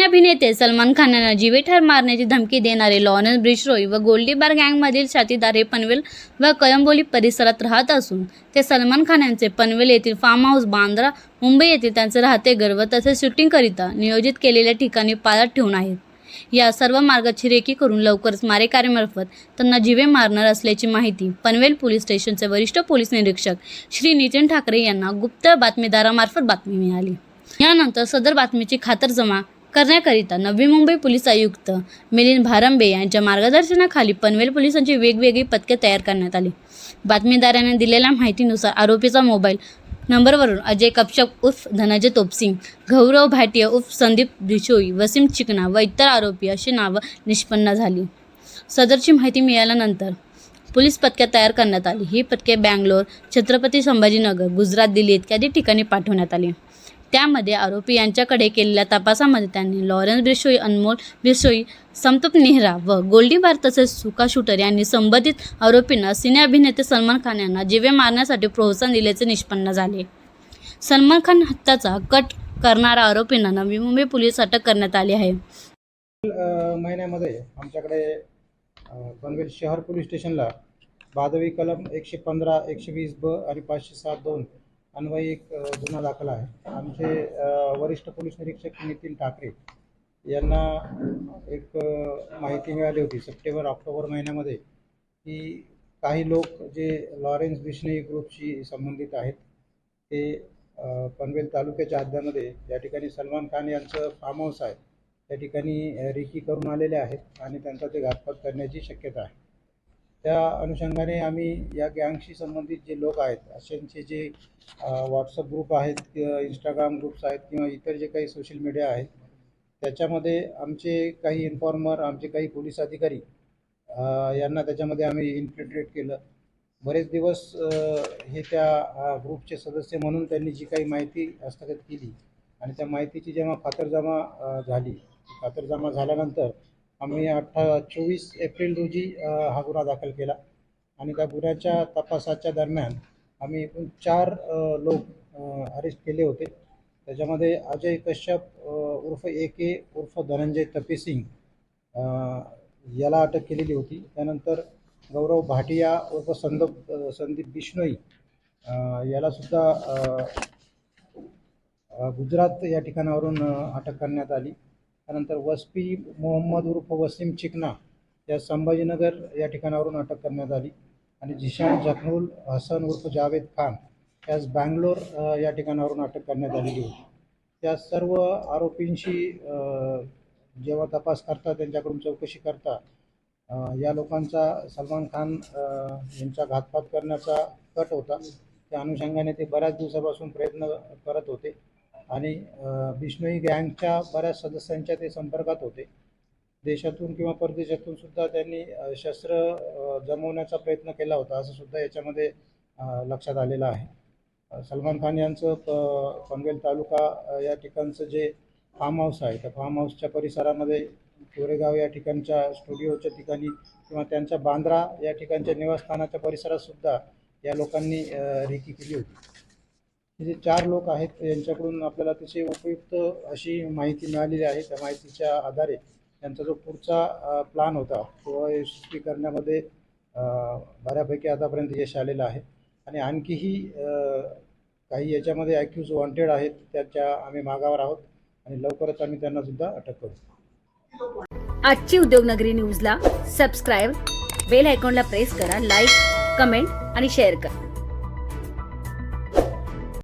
सिने अभिनेते सलमान खान यांना जीवेठार मारण्याची धमकी देणारे लॉरेन्स ब्रिशरोई व गोल्डीबार गँगमधील साथीदार हे पनवेल व कळंबोली परिसरात राहत असून ते सलमान खान यांचे पनवेल येथील फार्म हाऊस बांद्रा मुंबई येथील त्यांचे राहते घर व तसेच शूटिंगकरिता नियोजित केलेल्या ठिकाणी पाळत ठेवून आहेत. या सर्व मार्गाची रेखी करून लवकरच मारेकऱ्यामार्फत त्यांना जीवे मारणार असल्याची माहिती पनवेल पोलीस स्टेशनचे वरिष्ठ पोलीस निरीक्षक श्री नितीन ठाकरे यांना गुप्त बातमीदारामार्फत बातमी मिळाली. यानंतर सदर बातमीची खातरजमा करण्याकरिता नवी मुंबई पोलीस आयुक्त मिलिंद भारंबे यांच्या मार्गदर्शनाखाली पनवेल पोलिसांची वेगवेगळी पथके तयार करण्यात आली. बातमीदारांनी दिलेल्या माहितीनुसार आरोपीचा मोबाईल नंबरवरून अजय कपशप उर्फ धनंजय तोपसिंग गौरव भाटिया उर्फ संदीप बिशोई वसीम चिकना व इतर आरोपी अशी नावं निष्पन्न झाली. सदरची माहिती मिळाल्यानंतर पोलीस पथके तयार करण्यात आली. ही पथके बँगलोर छत्रपती संभाजीनगर गुजरात दिल्ली इत्यादी ठिकाणी पाठवण्यात आली. त्यामध्ये आरोपी यांच्याकडे केलेल्या तपासामध्ये त्यांनी लॉरेन्स बिशोई अनमोल बिशोई समतप नेहरा व गोल्डीबार तसेच सुका शूटर यांनी संबंधित आरोपींना सिने अभिनेते सलमान खान यांना जीवे मारण्यासाठी प्रोत्साहन दिल्याचे निष्पन्न झाले. सलमान खान हत्याचा कट करणाऱ्या आरोपींना नवी मुंबई पोलीस अटक करण्यात आली आहे. महिन्यामध्ये आमच्याकडे पनवेल शहर पोलीस स्टेशनला बादवी कलम एकशे पंधरा एकशे वीस ब आणि पाचशे सात दोन अन्वयी एक गुन्हा दाखल आहे. आमचे वरिष्ठ पोलीस निरीक्षक नितीन ठाकरे यांना एक माहिती मिळाली होती सप्टेंबर ऑक्टोबर महिन्यामध्ये की काही लोक जे लॉरेन्स बिश्नोई ग्रुपशी संबंधित आहेत ते पनवेल तालुक्याच्या हद्द्यामध्ये या ठिकाणी सलमान खान यांचं फार्म हाऊस आहे. त्या ठिकाणी रिकी रेकी करून आलेले आहेत आणि त्यांचा ते घातपात करण्याची शक्यता आहे. त्या अनुषंगाने आम्ही या गँगशी संबंधित जे लोक आहेत अशांचे जे व्हॉट्सअप ग्रुप आहेत किंवा इंस्टाग्राम ग्रुप्स आहेत किंवा इतर जे काही सोशल मीडिया आहेत त्याच्यामध्ये आमचे काही इन्फॉर्मर आमचे काही पोलीस अधिकारी यांना त्याच्यामध्ये आम्ही इन्फिल्ट्रेट केलं. बरेच दिवस हे त्या ग्रुपचे सदस्य म्हणून त्यांनी जी काही माहिती हस्तगत केली आणि त्या माहितीची जेव्हा खातरजमा झाली खातरजमा झाल्यानंतर आम्ही अठ्ठा चोवीस एप्रिल रोजी हा गुन्हा दाखल केला. आणि त्या गुन्ह्याच्या तपासाच्या दरम्यान आम्ही एकूण चार लोक अरेस्ट केले होते. त्याच्यामध्ये अजय कश्यप उर्फ ए के उर्फ धनंजय तपेसिंग याला अटक केलेली होती. त्यानंतर गौरव भाटिया उर्फ संदप संदीप बिश्नोई यालासुद्धा गुजरात या ठिकाणावरून अटक करण्यात आली. त्यानंतर वस्पी मोहम्मद उर्फ वसीम चिकना या संभाजीनगर या ठिकाणावरून अटक करण्यात आली. आणि जिशान जखनूल हसन उर्फ जावेद खान यास बँगलोर या ठिकाणावरून अटक करण्यात आलेली होती. त्या सर्व आरोपींशी जेव्हा तपास करता त्यांच्याकडून चौकशी करता या लोकांचा सलमान खान यांचा घातपात करण्याचा कट होता. त्या अनुषंगाने ते बऱ्याच दिवसापासून प्रयत्न करत होते. आणि अ, बिश्नोई गँगच्या बऱ्याच सदस्यांच्या ते संपर्कात होते. देशातून किंवा परदेशातून सुद्धा त्यांनी शस्त्र जमवण्याचा प्रयत्न केला होता असं सुद्धा याच्यामध्ये लक्षात आलेलं आहे. सलमान खान यांचं प पनवेल तालुका या ठिकाणचं जे फार्म हाऊस आहे त्या फार्म हाऊसच्या परिसरामध्ये कोरेगाव या ठिकाणच्या स्टुडिओच्या ठिकाणी किंवा त्यांच्या बांद्रा या ठिकाणच्या निवासस्थानाच्या परिसरात सुद्धा या लोकांनी रेकी केली होती. हे जे चार लोक आहेत. यांच्याकडून आपल्याला अतिशय उपयुक्त अशी माहिती मिळालेली आहे. त्या माहितीच्या आधारे त्यांचा जो पुढचा प्लान होता तो यशस्वी करण्यामध्ये बऱ्यापैकी आतापर्यंत यश आलेलं आहे. आणि आणखीही काही याच्यामध्ये ॲक्युज वॉन्टेड आहेत त्याच्या आम्ही मागावर आहोत आणि लवकरच आम्ही त्यांना सुद्धा अटक करू. आजची उद्योगनगरी न्यूजला सबस्क्राईब बेल आयकॉनला प्रेस करा लाईक कमेंट आणि शेअर करा.